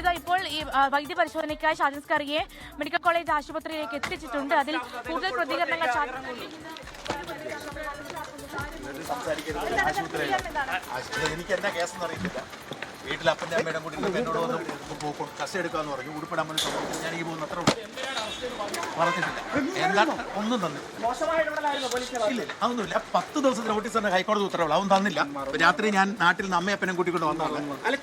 ഇത് ഇപ്പോൾ ഈ വൈദ്യ പരിശോധനയ്ക്കായി ഷാജൻ മെഡിക്കൽ കോളേജ് ആശുപത്രിയിലേക്ക് എത്തിച്ചിട്ടുണ്ട്. അതിൽ കൂടുതൽ പ്രതികരണങ്ങൾ എനിക്ക് എന്താ അറിയത്തില്ല. വീട്ടിൽ അപ്പന്റെ അമ്മയുടെ കൂടി എന്നോട് വന്ന് പോകും കസ എടുക്കാന്ന് പറഞ്ഞു. ഉടുപ്പിടാൻ വേണ്ടി ഞാൻ ഈ പോകുന്ന അത്ര. പറഞ്ഞിട്ടില്ല. എന്താണ് ഒന്നും തന്നില്ല. ഇല്ല അതൊന്നുമില്ല പത്ത് ദിവസത്തെ നോട്ടീസ് തന്നെ ഹൈക്കോടതി ഉത്തരവുള്ള. അതൊന്നും തന്നില്ല. രാത്രി ഞാൻ നാട്ടിൽ നിന്ന് അമ്മയപ്പനും കൂട്ടിക്കൊണ്ട് വന്നതാണ്. അല്ല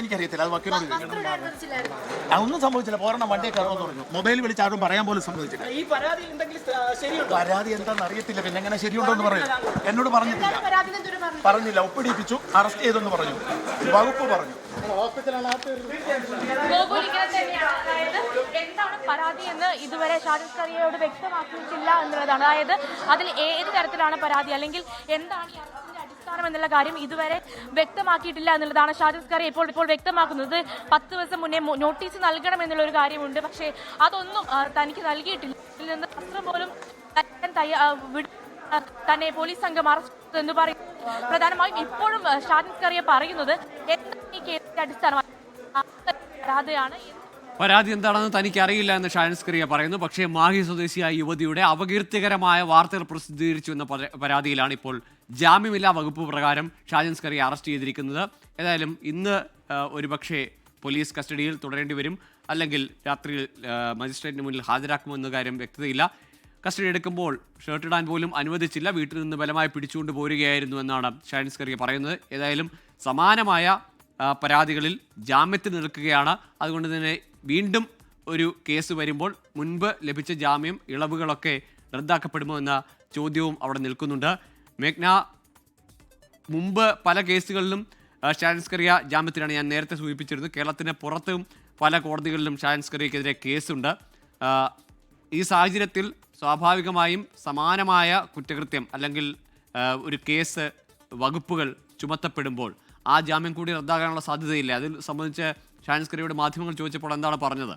എനിക്കറിയത്തില്ല അത് വക്കീലിനോട് ചോദിക്കണം. അതൊന്നും സംഭവിച്ചില്ല പോരണം വണ്ടിയെ കയറുമെന്ന് പറഞ്ഞു. മൊബൈൽ വിളിച്ച് ആരും പറയാൻ പോലും സംഭവിച്ചില്ല. ഈ പരാതി എന്തെങ്കിലും ശരിയുണ്ടോ? പരാതി എന്താണെന്ന് അറിയത്തില്ല പിന്നെ എങ്ങനെ ശരിയുണ്ടോ എന്ന് പറയും. എന്നോട് പറഞ്ഞിട്ടില്ല. പറഞ്ഞില്ല ഒപ്പിടിപ്പിച്ചു അറസ്റ്റ് ചെയ്തെന്ന് പറഞ്ഞു. വകുപ്പ് പറഞ്ഞു. എന്താണ് പരാതി എന്ന് ഇതുവരെ സ്കറിയയോട് വ്യക്തമാക്കിയിട്ടില്ല എന്നുള്ളതാണ്. അതായത് അതിൽ ഏത് തരത്തിലാണ് പരാതി അല്ലെങ്കിൽ എന്താണ് ഈ എന്നുള്ള കാര്യം ഇതുവരെ വ്യക്തമാക്കിയിട്ടില്ല എന്നുള്ളതാണ് ഷാജസ് കറി ഇപ്പോൾ ഇപ്പോൾ വ്യക്തമാക്കുന്നത്. പത്ത് ദിവസം മുന്നേ നോട്ടീസ് നൽകണം എന്നുള്ള ഒരു കാര്യമുണ്ട്. പക്ഷേ അതൊന്നും തനിക്ക് നൽകിയിട്ടില്ല. ഇതിൽ നിന്ന് വസ്ത്രം പോലും തന്നെ പോലീസ് സംഘം അറസ്റ്റ് എന്ന് പറയും. പ്രധാനമായും ഇപ്പോഴും ഷാജസ് കറിയെ പറയുന്നത് എന്താണ് ഈ കേസിന്റെ അടിസ്ഥാനമായി പരാതിയാണ് പരാതി എന്താണെന്ന് തനിക്ക് അറിയില്ല എന്ന് ഷാൻസ് ക്രിയ പറയുന്നു. പക്ഷേ മാഹി സ്വദേശിയായ യുവതിയുടെ അപകീർത്തികരമായ വാർത്തകൾ പ്രസിദ്ധീകരിച്ചു എന്ന പരാതിയിലാണ് ഇപ്പോൾ ജാമ്യമില്ലാ വകുപ്പ് പ്രകാരം ഷാജൻസ് കറിയെ അറസ്റ്റ് ചെയ്തിരിക്കുന്നത്. ഏതായാലും ഇന്ന് ഒരുപക്ഷെ പോലീസ് കസ്റ്റഡിയിൽ തുടരേണ്ടി വരും. അല്ലെങ്കിൽ രാത്രിയിൽ മജിസ്ട്രേറ്റിന് മുന്നിൽ ഹാജരാക്കുമെന്ന കാര്യം വ്യക്തതയില്ല. കസ്റ്റഡി എടുക്കുമ്പോൾ ഷർട്ട് ഇടാൻ പോലും അനുവദിച്ചില്ല. വീട്ടിൽ നിന്ന് ബലമായി പിടിച്ചുകൊണ്ട് പോരുകയായിരുന്നു എന്നാണ് ഷാൻസ്കറിയ പറയുന്നത്. ഏതായാലും സമാനമായ പരാതികളിൽ ജാമ്യത്തിൽ നിൽക്കുകയാണ്. അതുകൊണ്ട് തന്നെ വീണ്ടും ഒരു കേസ് വരുമ്പോൾ മുൻപ് ലഭിച്ച ജാമ്യം ഇളവുകളൊക്കെ റദ്ദാക്കപ്പെടുമോ എന്ന ചോദ്യവും അവിടെ നിൽക്കുന്നുണ്ട്. മേഘ്ന മുമ്പ് പല കേസുകളിലും ഷാൻസ്കറിയ ജാമ്യത്തിലാണ് ഞാൻ നേരത്തെ സൂചിപ്പിച്ചിരുന്നത്. കേരളത്തിന് പുറത്തും പല കോടതികളിലും ഷാൻസ്കറിയക്കെതിരെ കേസുണ്ട്. ഈ സാഹചര്യത്തിൽ സ്വാഭാവികമായും സമാനമായ കുറ്റകൃത്യം അല്ലെങ്കിൽ ഒരു കേസ് വകുപ്പുകൾ ചുമത്തപ്പെടുമ്പോൾ ആ ജാമ്യം കൂടി റദ്ദാകാനുള്ള സാധ്യതയില്ല. അതിൽ സംബന്ധിച്ച് ഷാൻസ്കറിയോട് മാധ്യമങ്ങൾ ചോദിച്ചപ്പോൾ എന്താണ് പറഞ്ഞത്?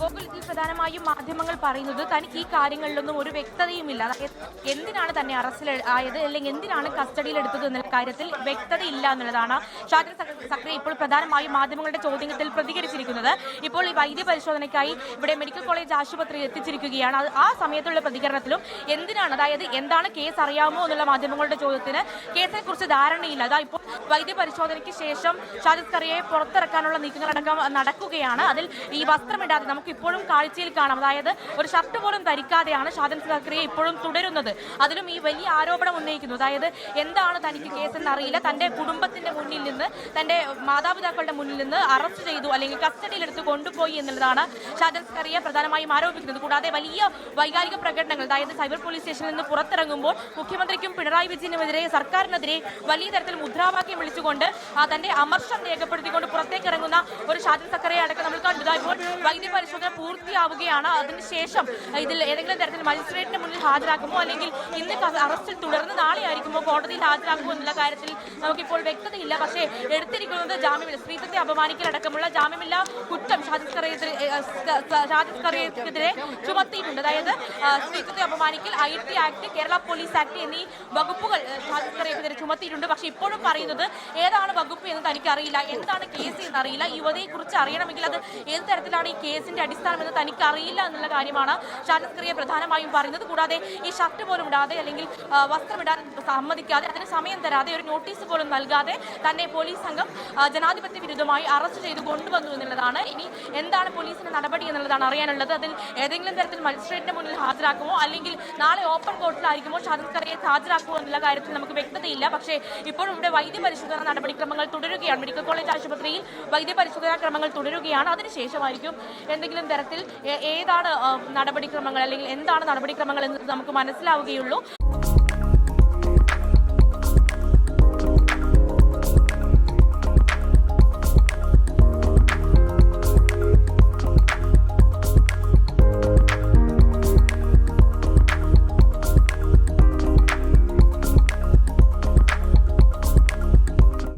ഗോകുൽ പ്രധാനമായും മാധ്യമങ്ങൾ പറയുന്നത് തനിക്ക് ഈ കാര്യങ്ങളിലൊന്നും ഒരു വ്യക്തതയുമില്ല. എന്തിനാണ് തന്നെ അറസ്റ്റിൽ ആയത്? അല്ലെങ്കിൽ എന്തിനാണ് കസ്റ്റഡിയിൽ എടുത്തത് കാര്യത്തിൽ വ്യക്തതയില്ല എന്നുള്ളതാണ് ഷാജൻ സക്രി സക്രിയ ഇപ്പോൾ പ്രധാനമായും മാധ്യമങ്ങളുടെ ചോദ്യത്തിൽ പ്രതികരിച്ചിരിക്കുന്നത്. ഇപ്പോൾ ഈ വൈദ്യ പരിശോധനയ്ക്കായി ഇവിടെ മെഡിക്കൽ കോളേജ് ആശുപത്രിയിൽ എത്തിച്ചിരിക്കുകയാണ്. ആ സമയത്തുള്ള പ്രതികരണത്തിലും എന്തിനാണ് അതായത് എന്താണ് കേസ് അറിയാമോ എന്നുള്ള മാധ്യമങ്ങളുടെ ചോദ്യത്തിന് കേസിനെ കുറിച്ച് ധാരണയില്ല. അതാ ഇപ്പോൾ വൈദ്യ പരിശോധനയ്ക്ക് ശേഷം ഷാജൻ സക്രിയയെ പുറത്തിറക്കാനുള്ള നീക്കങ്ങളടക്കം നടക്കുകയാണ്. അതിൽ ഈ വസ്ത്രമിടാതെ നമുക്ക് ഇപ്പോഴും കാഴ്ചയിൽ കാണാം. അതായത് ഒരു ഷർട്ട് പോലും ധരിക്കാതെയാണ് ഷാജൻ സക്രിയ ഇപ്പോഴും തുടരുന്നത്. അതിലും ഈ വലിയ ആരോപണം ഉന്നയിക്കുന്നു. അതായത് എന്താണ് തനിക്ക് കേസെന്ന് അറിയില്ല തന്റെ കുടുംബത്തിന്റെ മുന്നിൽ നിന്ന് തന്റെ മാതാപിതാക്കളുടെ മുന്നിൽ നിന്ന് അറസ്റ്റ് ചെയ്തു അല്ലെങ്കിൽ കസ്റ്റഡിയിലെടുത്ത് കൊണ്ടുപോയി എന്നുള്ളതാണ് ഷാജൻ സഖറിയെ പ്രധാനമായും ആരോപിക്കുന്നത്. കൂടാതെ വലിയ വൈകാരിക പ്രകടനങ്ങൾ അതായത് സൈബർ പോലീസ് സ്റ്റേഷനിൽ നിന്ന് പുറത്തിറങ്ങുമ്പോൾ മുഖ്യമന്ത്രിക്കും പിണറായി വിജയനുമെതിരെ സർക്കാരിനെതിരെ വലിയ തരത്തിൽ മുദ്രാവാക്യം വിളിച്ചുകൊണ്ട് തന്റെ അമർഷം രേഖപ്പെടുത്തിക്കൊണ്ട് പുറത്തേക്ക് ഇറങ്ങുന്ന ഒരു ഷാജൻ സഖറിയെ അടക്കം നമ്മൾ കണ്ടു. ഇപ്പോൾ വൈദ്യ പരിശോധന പൂർത്തിയാവുകയാണ്. അതിനുശേഷം ഇതിൽ ഏതെങ്കിലും തരത്തിൽ മജിസ്ട്രേറ്റിന് മുന്നിൽ ഹാജരാക്കുമോ? അല്ലെങ്കിൽ ഇന്ന് അറസ്റ്റിൽ തുടർന്ന് നാളെ ആയിരിക്കുമോ കോടതിയിൽ ഹാജരാക്കുമോ എന്നുള്ള കാര്യത്തിൽ നമുക്കിപ്പോൾ വ്യക്തതയില്ല. പക്ഷേ എടുത്തിരിക്കുന്നത് ജാമ്യമില്ല. സ്ത്രീത്വത്തെ അപമാനിക്കലടക്കമുള്ള ജാമ്യമില്ല കുറ്റം സ്കറിയക്കെതിരെ ചുമത്തിയിട്ടുണ്ട്. അതായത് സ്ത്രീത്വത്തെ അപമാനിക്കൽ I T act Kerala police act എന്നീ വകുപ്പുകൾ ഏ, ഷാജൻ ചുമത്തിയിട്ടുണ്ട്. പക്ഷേ ഇപ്പോഴും പറയുന്നത് ഏതാണ് വകുപ്പ് എന്ന് തനിക്ക് അറിയില്ല എന്താണ് കേസ് എന്ന് അറിയില്ല ഈ യുവതിയെ കുറിച്ച് അറിയണമെങ്കിൽ അത് ഏത് തരത്തിലാണ് ഈ കേസിന്റെ അടിസ്ഥാനം എന്ന് തനിക്ക് അറിയില്ല എന്നുള്ള കാര്യമാണ് ഷാനസ് ക്രിയ പ്രധാനമായും പറയുന്നത്. കൂടാതെ ഈ ഷർട്ട് പോലും ഇടാതെ അല്ലെങ്കിൽ വസ്ത്രമിടാൻ സമ്മതിക്കാതെ അതിന് സമയം തരാതെ ഒരു നോട്ടീസ് പോലും നൽകാതെ തന്നെ പോലീസ് സംഘം ജനാധിപത്യ വിരുദ്ധമായി അറസ്റ്റ് ചെയ്ത് കൊണ്ടുവന്നു എന്നുള്ളതാണ്. ഇനി എന്താണ് പോലീസിന്റെ നടപടി എന്നുള്ളതാണ് അറിയാനുള്ളത്. അതിൽ ഏതെങ്കിലും തരത്തിൽ മജിസ്ട്രേറ്റിന്റെ മുന്നിൽ ഹാജരാക്കുമോ? അല്ലെങ്കിൽ നാളെ ഓപ്പൺ കോർട്ടിലായിരിക്കുമോ ഷാനസ് ക്രിയെ ഹാജരാക്കുമോ എന്നുള്ള കാര്യത്തിൽ നമുക്ക് വ്യക്തതയില്ല. പക്ഷേ ഇപ്പോഴും ഇവിടെ വൈദ്യ പരിശോധന നടപടിക്രമങ്ങൾ തുടരുകയാണ്. മെഡിക്കൽ കോളേജ് ആശുപത്രിയിൽ വൈദ്യ പരിശോധനാ ക്രമങ്ങൾ തുടരുകയാണ്. അതിനുശേഷമായിരിക്കും എന്തെങ്കിലും തരത്തിൽ ഏതാണ് നടപടിക്രമങ്ങൾ അല്ലെങ്കിൽ എന്താണ് നടപടിക്രമങ്ങൾ എന്ന് നമുക്ക് മനസ്സിലാവുകയുള്ളൂ.